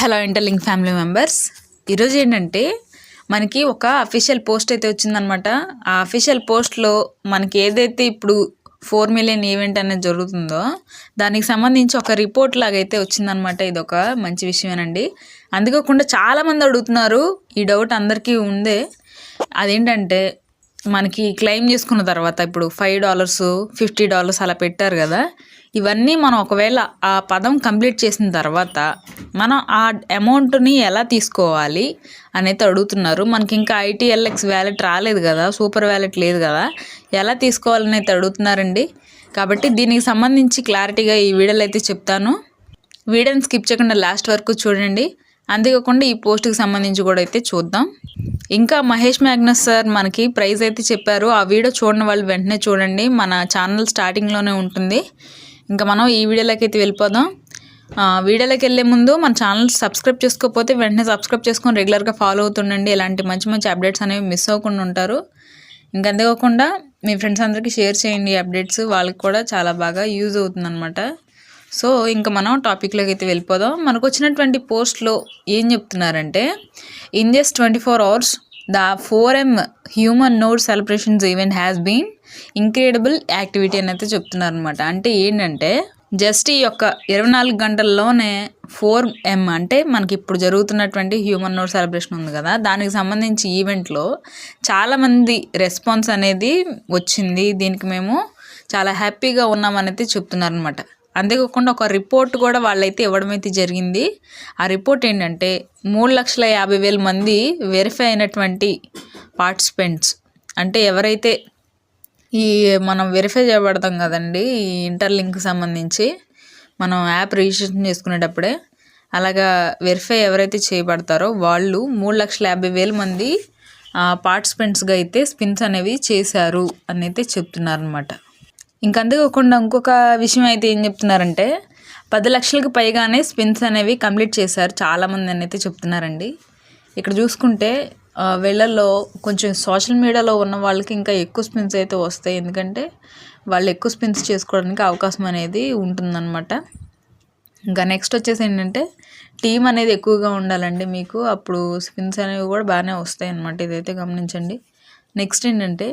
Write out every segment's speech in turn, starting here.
Hello interlink family members ఈరోజు ఏంటంటే మనకి ఒక అఫీషియల్ పోస్ట్ అయితే వచ్చిందనమాట ఆ అఫీషియల్ పోస్ట్లో మనకి ఏదైతే ఇప్పుడు ఫోర్ మిలియన్ ఈవెంట్ అనేది జరుగుతుందో దానికి సంబంధించి ఒక రిపోర్ట్ లాగా అయితే వచ్చిందనమాట ఇది ఒక మంచి విషయమేనండి. అందుకోకుండా చాలామంది అడుగుతున్నారు ఈ డౌట్ అందరికీ ఉందే. అదేంటంటే మనకి క్లెయిమ్ చేసుకున్న తర్వాత ఇప్పుడు ఫైవ్ డాలర్స్ ఫిఫ్టీ డాలర్స్ అలా పెట్టారు కదా. ఇవన్నీ మనం ఒకవేళ ఆ పదం కంప్లీట్ చేసిన తర్వాత మనం ఆ అమౌంట్ని ఎలా తీసుకోవాలి అనేది అడుగుతున్నారు. మనకి ఇంకా ఐటీఎల్ఎక్స్ వ్యాలెట్ రాలేదు కదా సూపర్ వ్యాలెట్ లేదు కదా ఎలా తీసుకోవాలని అయితే అడుగుతున్నారండి. కాబట్టి దీనికి సంబంధించి క్లారిటీగా ఈ వీడియోలో అయితే చెప్తాను. వీడియోని స్కిప్ చేయకుండా లాస్ట్ వరకు చూడండి. అంతేకాకుండా ఈ పోస్ట్కి సంబంధించి కూడా అయితే చూద్దాం. ఇంకా మహేష్ మ్యాగ్నస్ సార్ మనకి ప్రైజ్ అయితే చెప్పారు. ఆ వీడియో చూడని వాళ్ళు వెంటనే చూడండి. మన ఛానల్ స్టార్టింగ్లోనే ఉంటుంది. ఇంకా మనం ఈ వీడియోలోకి అయితే వెళ్ళిపోదాం. వీడియోలోకి వెళ్ళే ముందు మన ఛానల్ సబ్స్క్రైబ్ చేసుకోకపోతే వెంటనే సబ్స్క్రైబ్ చేసుకొని రెగ్యులర్గా ఫాలో అవుతుండండి. ఇలాంటి మంచి మంచి అప్డేట్స్ అనేవి మిస్ అవ్వకుండా ఉంటారు. ఇంకా అంతేకాకుండా మీ ఫ్రెండ్స్ అందరికీ షేర్ చేయండి ఈ అప్డేట్స్. వాళ్ళకి కూడా చాలా బాగా యూజ్ అవుతుందన్నమాట. సో ఇంకా మనం టాపిక్లోకి అయితే వెళ్ళిపోదాం. మనకు వచ్చినటువంటి పోస్ట్లో ఏం చెప్తున్నారంటే in just twenty four hours the four M human node celebrations event has been incredible activity అని అయితే చెప్తున్నారు అనమాట అంటే ఏంటంటే జస్ట్ ఈ యొక్క ఇరవై నాలుగు గంటల్లోనే ఫోర్ ఎం అంటే మనకి ఇప్పుడు జరుగుతున్నటువంటి హ్యూమన్ నోడ్ సెలబ్రేషన్ ఉంది కదా. దానికి సంబంధించి ఈవెంట్లో చాలామంది రెస్పాన్స్ అనేది వచ్చింది. దీనికి మేము చాలా హ్యాపీగా ఉన్నామనేది చెప్తున్నారనమాట అంతేకాకుండా ఒక రిపోర్ట్ కూడా వాళ్ళైతే ఇవ్వడం అయితే జరిగింది. ఆ రిపోర్ట్ ఏంటంటే మూడు లక్షల యాభై వేల మంది వెరిఫై అయినటువంటి పార్టిసిపెంట్స్. అంటే ఎవరైతే ఈ మనం వెరిఫై చేయబడతాం కదండి ఈ ఇంటర్లింక్ సంబంధించి మనం యాప్ రిజిస్ట్రేషన్ చేసుకునేటప్పుడే అలాగా వెరిఫై ఎవరైతే చేయబడతారో వాళ్ళు మూడు లక్షల యాభై వేల మంది పార్టిసిపెంట్స్గా అయితే స్పిన్స్ అనేవి చేశారు అని అయితే చెప్తున్నారనమాట అంతేకాకుండా ఇంకొక విషయం అయితే ఏం చెప్తున్నారంటే పది లక్షలకు పైగానే స్పిన్స్ అనేవి కంప్లీట్ చేశారు చాలామంది అని అయితే చెప్తున్నారండి. ఇక్కడ చూసుకుంటే వీళ్ళల్లో కొంచెం సోషల్ మీడియాలో ఉన్న వాళ్ళకి ఇంకా ఎక్కువ స్పిన్స్ అయితే వస్తాయి. ఎందుకంటే వాళ్ళు ఎక్కువ స్పిన్స్ చేసుకోవడానికి అవకాశం అనేది ఉంటుందన్నమాట. ఇంకా నెక్స్ట్ వచ్చేసి ఏంటంటే టీం అనేది ఎక్కువగా ఉండాలండి మీకు. అప్పుడు స్పిన్స్ అనేవి కూడా బాగానే వస్తాయి అన్నమాట ఇదైతే గమనించండి. నెక్స్ట్ ఏంటంటే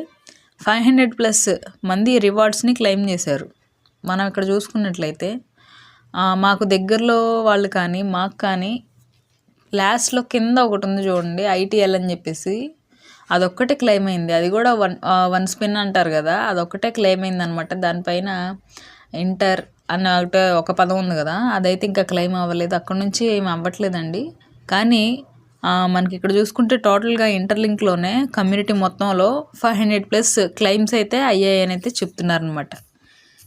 ఫైవ్ హండ్రెడ్ ప్లస్ మంది రివార్డ్స్ని క్లెయిమ్ చేశారు. మనం ఇక్కడ చూసుకున్నట్లయితే మాకు దగ్గరలో వాళ్ళు కానీ మాకు కానీ లాస్ట్లో కింద ఒకటి ఉంది చూడండి ఐటీఎల్ అని చెప్పేసి. అదొక్కటే క్లెయిమ్ అయింది. అది కూడా వన్ వన్ స్పిన్ అంటారు కదా అదొక్కటే క్లెయిమ్ అయింది అనమాట దానిపైన ఇంటర్ అన్న ఒకటే ఒక పదం ఉంది కదా అదైతే ఇంకా క్లెయిమ్ అవ్వలేదు. అక్కడ నుంచి ఏమి అవ్వట్లేదండి. కానీ మనకి ఇక్కడ చూసుకుంటే టోటల్గా ఇంటర్లింక్లోనే కమ్యూనిటీ మొత్తంలో ఫైవ్ హండ్రెడ్ ప్లస్ క్లెయిమ్స్ అయితే అయ్యాయని అయితే చెప్తున్నారనమాట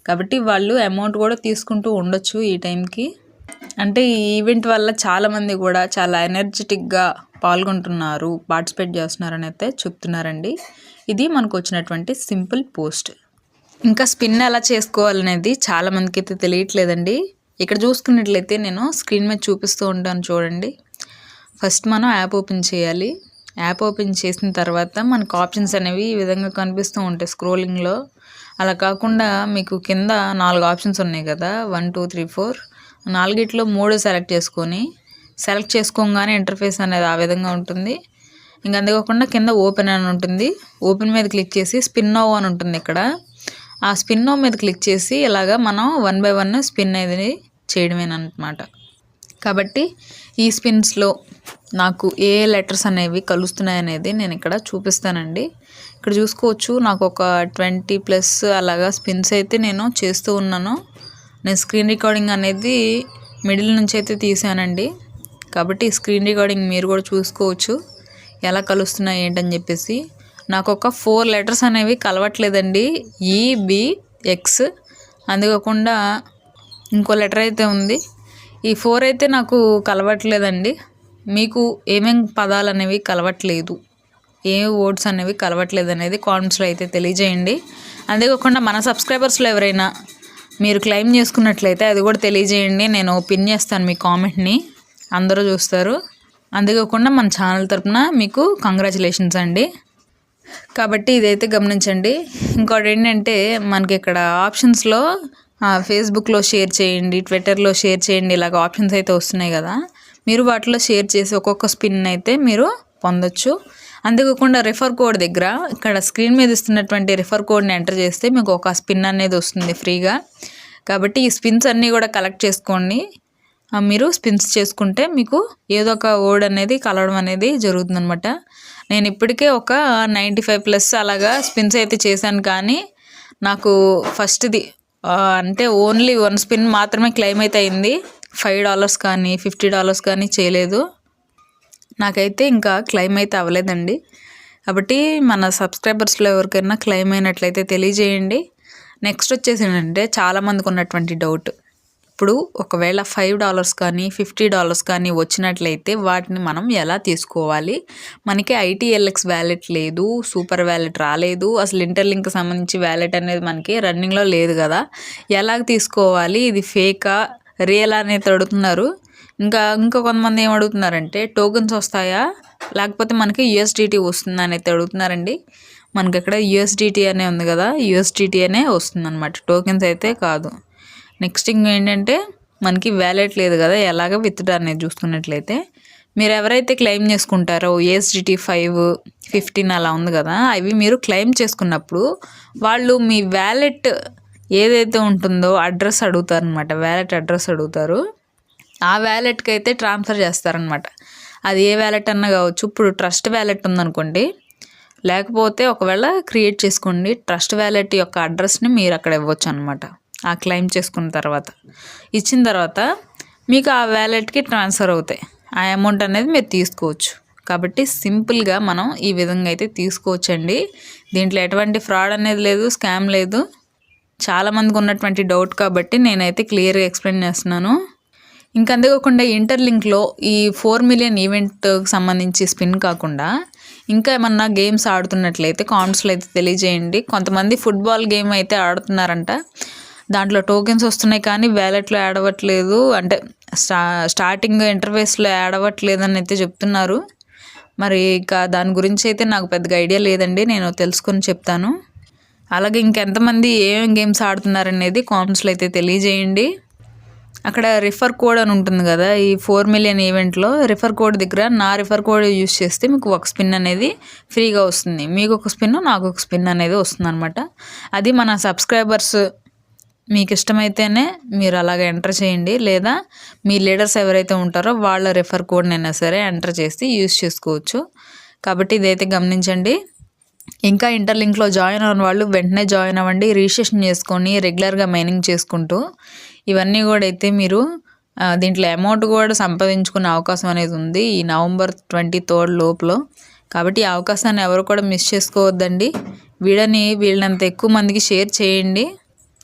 కాబట్టి వాళ్ళు అమౌంట్ కూడా తీసుకుంటూ ఉండొచ్చు ఈ టైంకి అంటే ఈ ఈవెంట్ వల్ల చాలామంది కూడా చాలా ఎనర్జెటిక్గా పాల్గొంటున్నారు పార్టిసిపేట్ చేస్తున్నారని అయితే చెప్తున్నారండి. ఇది మనకు వచ్చినటువంటి సింపుల్ పోస్ట్ ఇంకా స్పిన్ ఎలా చేసుకోవాలనేది చాలా మందికి అయితే తెలియట్లేదండి. ఇక్కడ చూసుకున్నట్లయితే నేను స్క్రీన్ మీద చూపిస్తూ ఉంటాను చూడండి. ఫస్ట్ మనం యాప్ ఓపెన్ చేయాలి. యాప్ ఓపెన్ చేసిన తర్వాత మనకు ఆప్షన్స్ అనేవి ఈ విధంగా కనిపిస్తూ ఉంటాయి స్క్రోలింగ్లో. అలా కాకుండా మీకు కింద నాలుగు ఆప్షన్స్ ఉన్నాయి కదా వన్ టూ త్రీ ఫోర్. నాలుగిట్లో మూడు సెలెక్ట్ చేసుకొని సెలెక్ట్ చేసుకోగానే ఇంటర్ఫేస్ అనేది ఆ విధంగా ఉంటుంది. ఇంకా అంతేకాకుండా కింద ఓపెన్ అని ఉంటుంది. ఓపెన్ మీద క్లిక్ చేసి స్పిన్నో అని ఉంటుంది ఇక్కడ. ఆ స్పిన్నో మీద క్లిక్ చేసి ఇలాగా మనం వన్ బై వన్ స్పిన్ అనేది చేయడమేనమాట కాబట్టి ఈ స్పిన్స్లో నాకు ఏ లెటర్స్ అనేవి కలుస్తున్నాయి అనేది నేను ఇక్కడ చూపిస్తానండి. ఇక్కడ చూసుకోవచ్చు నాకు ఒక ట్వంటీ ప్లస్ అలాగా స్పిన్స్ అయితే నేను చేస్తూ ఉన్నాను. నేను స్క్రీన్ రికార్డింగ్ అనేది మిడిల్ నుంచి అయితే తీసానండి. కాబట్టి స్క్రీన్ రికార్డింగ్ మీరు కూడా చూసుకోవచ్చు. ఎలా కలుస్తున్నాయి ఏంటని చెప్పేసి. నాకు ఒక ఫోర్ లెటర్స్ అనేవి కలవట్లేదండి. ఈబిఎక్స్ అందుకోకుండా ఇంకో లెటర్ అయితే ఉంది. ఈ ఫోర్ అయితే నాకు కలవట్లేదండి. మీకు ఏమేం పదాలు అనేవి కలవట్లేదు. ఏ వర్డ్స్ అనేవి కలవట్లేదు అనేది కామెంట్స్లో అయితే తెలియజేయండి. అంతేకాకుండా మన సబ్స్క్రైబర్స్లో ఎవరైనా మీరు క్లెయిమ్ చేసుకున్నట్లయితే అది కూడా తెలియజేయండి. నేను పిన్ చేస్తాను మీ కామెంట్ని. అందరూ చూస్తారు. అంతేకాకుండా మన ఛానల్ తరపున మీకు కంగ్రాచులేషన్స్ అండి. కాబట్టి ఇదైతే గమనించండి. ఇంకోటి ఏంటంటే మనకి ఇక్కడ ఆప్షన్స్లో ఫేస్బుక్లో షేర్ చేయండి ట్విట్టర్లో షేర్ చేయండి ఇలాగ ఆప్షన్స్ అయితే వస్తున్నాయి కదా. మీరు వాటిలో షేర్ చేసి ఒక్కొక్క స్పిన్ అయితే మీరు పొందొచ్చు. అంతేకాకుండా రిఫర్ కోడ్ దగ్గర ఇక్కడ స్క్రీన్ మీద ఇస్తున్నటువంటి రిఫర్ కోడ్ని ఎంటర్ చేస్తే మీకు ఒక స్పిన్ అనేది వస్తుంది ఫ్రీగా కాబట్టి ఈ స్పిన్స్ అన్నీ కూడా కలెక్ట్ చేసుకోండి. మీరు స్పిన్స్ చేసుకుంటే మీకు ఏదో ఒక ఓడ్ అనేది కలవడం అనేది జరుగుతుందనమాట నేను ఇప్పటికే ఒక నైంటీ ఫైవ్ ప్లస్ అలాగా స్పిన్స్ అయితే చేశాను కానీ నాకు ఫస్ట్ది అంటే ఓన్లీ వన్ స్పిన్ మాత్రమే క్లెయిమ్ అయితే అయింది. ఫైవ్ డాలర్స్ కానీ ఫిఫ్టీ డాలర్స్ కానీ చేయలేదు. నాకైతే ఇంకా క్లెయిమ్ అయితే అవ్వలేదండి. కాబట్టి మన సబ్స్క్రైబర్స్లో ఎవరికైనా క్లెయిమ్ అయినట్లయితే తెలియజేయండి. నెక్స్ట్ వచ్చేసి ఏంటంటే చాలామందికి ఉన్నటువంటి డౌట్ ఇప్పుడు ఒకవేళ ఫైవ్ డాలర్స్ కానీ ఫిఫ్టీ డాలర్స్ కానీ వచ్చినట్లయితే వాటిని మనం ఎలా తీసుకోవాలి? మనకి ఐటీఎల్ఎక్స్ వ్యాలెట్ లేదు సూపర్ వ్యాలెట్ రాలేదు. అసలు ఇంటర్లింక్ సంబంధించి వ్యాలెట్ అనేది మనకి రన్నింగ్లో లేదు కదా. ఎలాగ తీసుకోవాలి? ఇది ఫేకా? రియల్ అనేది అడుగుతున్నారు. ఇంకా ఇంకా కొంతమంది ఏం అడుగుతున్నారంటే టోకెన్స్ వస్తాయా? లేకపోతే మనకి యుఎస్డిటీ వస్తుందా అనేది అడుగుతున్నారండి. మనకి ఇక్కడ యుఎస్డిటీ అనే ఉంది కదా యుఎస్డిటీ అనే వస్తుంది అనమాట టోకెన్స్ అయితే కాదు. నెక్స్ట్ ఇంకా ఏంటంటే మనకి వ్యాలెట్ లేదు కదా ఎలాగ విత్డ్రా అనేది చూసుకున్నట్లయితే మీరు ఎవరైతే క్లెయిమ్ చేసుకుంటారో ఏఎస్డిటీ ఫైవ్ ఫిఫ్టీన్ అలా ఉంది కదా అవి మీరు క్లెయిమ్ చేసుకున్నప్పుడు వాళ్ళు మీ వ్యాలెట్ ఏదైతే ఉంటుందో అడ్రస్ అడుగుతారు అనమాట వ్యాలెట్ అడ్రస్ అడుగుతారు. ఆ వ్యాలెట్కి అయితే ట్రాన్స్ఫర్ చేస్తారనమాట అది ఏ వ్యాలెట్ అన్నా కావచ్చు ఇప్పుడు ట్రస్ట్ వ్యాలెట్ ఉందనుకోండి లేకపోతే ఒకవేళ క్రియేట్ చేసుకోండి ట్రస్ట్ వ్యాలెట్ యొక్క అడ్రస్ని మీరు అక్కడ ఇవ్వచ్చు అనమాట ఆ క్లెయిమ్ చేసుకున్న తర్వాత. ఇచ్చిన తర్వాత మీకు ఆ వ్యాలెట్కి ట్రాన్స్ఫర్ అవుతాయి. ఆ అమౌంట్ అనేది మీరు తీసుకోవచ్చు. కాబట్టి సింపుల్గా మనం ఈ విధంగా అయితే తీసుకోవచ్చండి. దీంట్లో ఎటువంటి ఫ్రాడ్ అనేది లేదు స్కామ్ లేదు. చాలామందికి ఉన్నటువంటి డౌట్ కాబట్టి నేనైతే క్లియర్గా ఎక్స్ప్లెయిన్ చేస్తున్నాను. ఇంకా అంతేకాకుండా ఇంటర్లింక్లో ఈ ఫోర్ మిలియన్ ఈవెంట్కి సంబంధించి స్పిన్ కాకుండా ఇంకా ఏమన్నా గేమ్స్ ఆడుతున్నట్లయితే కామెంట్స్లో అయితే తెలియజేయండి. కొంతమంది ఫుట్బాల్ గేమ్ అయితే ఆడుతున్నారంట. దాంట్లో టోకెన్స్ వస్తున్నాయి కానీ వ్యాలెట్లో యాడ్ అవ్వట్లేదు. అంటే స్టా స్టార్టింగ్ ఇంటర్ఫేస్లో యాడ్ అవ్వట్లేదు అని అయితే చెప్తున్నారు. మరి ఇక దాని గురించి అయితే నాకు పెద్దగా ఐడియా లేదండి. నేను తెలుసుకొని చెప్తాను. అలాగే ఇంకెంతమంది ఏమేమి గేమ్స్ ఆడుతున్నారనేది కామెంట్స్లో అయితే తెలియజేయండి. అక్కడ రిఫర్ కోడ్ అని ఉంటుంది కదా ఈ ఫోర్ మిలియన్ ఈవెంట్లో రిఫర్ కోడ్ దగ్గర నా రిఫర్ కోడ్ యూస్ చేస్తే మీకు ఒక స్పిన్ అనేది ఫ్రీగా వస్తుంది. మీకు ఒక స్పిన్ నాకు ఒక స్పిన్ అనేది వస్తుంది అనమాట అది మన సబ్స్క్రైబర్స్ మీకు ఇష్టమైతేనే మీరు అలాగ ఎంటర్ చేయండి. లేదా మీ లీడర్స్ ఎవరైతే ఉంటారో వాళ్ళ రిఫర్ కోడ్నైనా సరే ఎంటర్ చేసి యూస్ చేసుకోవచ్చు. కాబట్టి ఇదైతే గమనించండి. ఇంకా ఇంటర్లింక్లో జాయిన్ అవ్వని వాళ్ళు వెంటనే జాయిన్ అవ్వండి. రిజిస్ట్రేషన్ చేసుకొని రెగ్యులర్గా మైనింగ్ చేసుకుంటూ ఇవన్నీ కూడా అయితే మీరు దీంట్లో అమౌంట్ కూడా సంపాదించుకునే అవకాశం అనేది ఉంది ఈ నవంబర్ ట్వంటీ థర్డ్ లోపల. కాబట్టి ఈ అవకాశాన్ని ఎవరు కూడా మిస్ చేసుకోవద్దండి. వీడని వీళ్ళంత ఎక్కువ మందికి షేర్ చేయండి.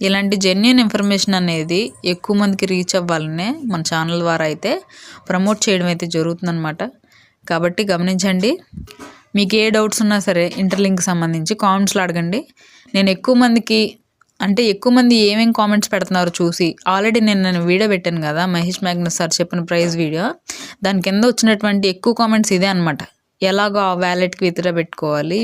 ఇలాంటి జెన్యున్ ఇన్ఫర్మేషన్ అనేది ఎక్కువ మందికి రీచ్ అవ్వాలనే మన ఛానల్ ద్వారా అయితే ప్రమోట్ చేయడం అయితే జరుగుతుందనమాట కాబట్టి గమనించండి. మీకు ఏ డౌట్స్ ఉన్నా సరే ఇంటర్లింక్ సంబంధించి కామెంట్స్లో అడగండి. నేను ఎక్కువ మందికి అంటే ఎక్కువ మంది ఏమేమి కామెంట్స్ పెడుతున్నారో చూసి ఆల్రెడీ నేను నేను వీడియో పెట్టాను కదా మహేష్ మ్యాగ్నస్ సార్ చెప్పిన ప్రైజ్ వీడియో దాని కింద వచ్చినటువంటి ఎక్కువ కామెంట్స్ ఇదే అనమాట ఎలాగో ఆ వ్యాలెట్కి విత్డ్రా పెట్టుకోవాలి.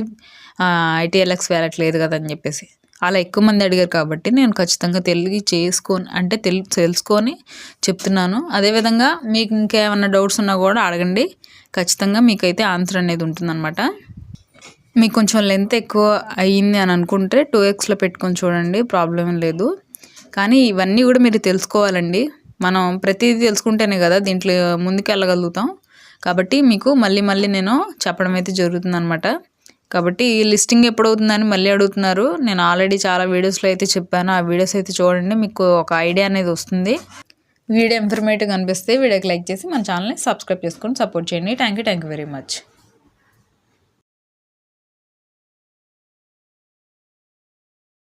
ఐటీఎల్ఎక్స్ వ్యాలెట్ లేదు కదా అని చెప్పేసి. అలా ఎక్కువ మంది అడిగారు కాబట్టి నేను ఖచ్చితంగా తెలివి చేసుకొని అంటే తెలి తెలుసుకొని చెప్తున్నాను. అదేవిధంగా మీకు ఇంకేమైనా డౌట్స్ ఉన్నా కూడా అడగండి. ఖచ్చితంగా మీకైతే ఆన్సర్ అనేది ఉంటుందన్నమాట. మీకు కొంచెం లెంత్ ఎక్కువ అయ్యింది అని అనుకుంటే టూ ఎక్స్లో పెట్టుకొని చూడండి ప్రాబ్లం లేదు. కానీ ఇవన్నీ కూడా మీరు తెలుసుకోవాలండి. మనం ప్రతిదీ తెలుసుకుంటేనే కదా దీంట్లో ముందుకు వెళ్ళగలుగుతాం కాబట్టి మీకు మళ్ళీ మళ్ళీ నేను చెప్పడం అయితే జరుగుతుందనమాట కాబట్టి లిస్టింగ్ ఎప్పుడు అవుతుందని మళ్ళీ అడుగుతున్నారు. నేను ఆల్రెడీ చాలా వీడియోస్లో అయితే చెప్పాను. ఆ వీడియోస్ అయితే చూడండి మీకు ఒక ఐడియా అనేది వస్తుంది. వీడియో ఇన్ఫర్మేటివ్ అనిపిస్తే వీడియోకి లైక్ చేసి మన ఛానల్ని సబ్స్క్రైబ్ చేసుకొని సపోర్ట్ చేయండి. Thank you thank you very much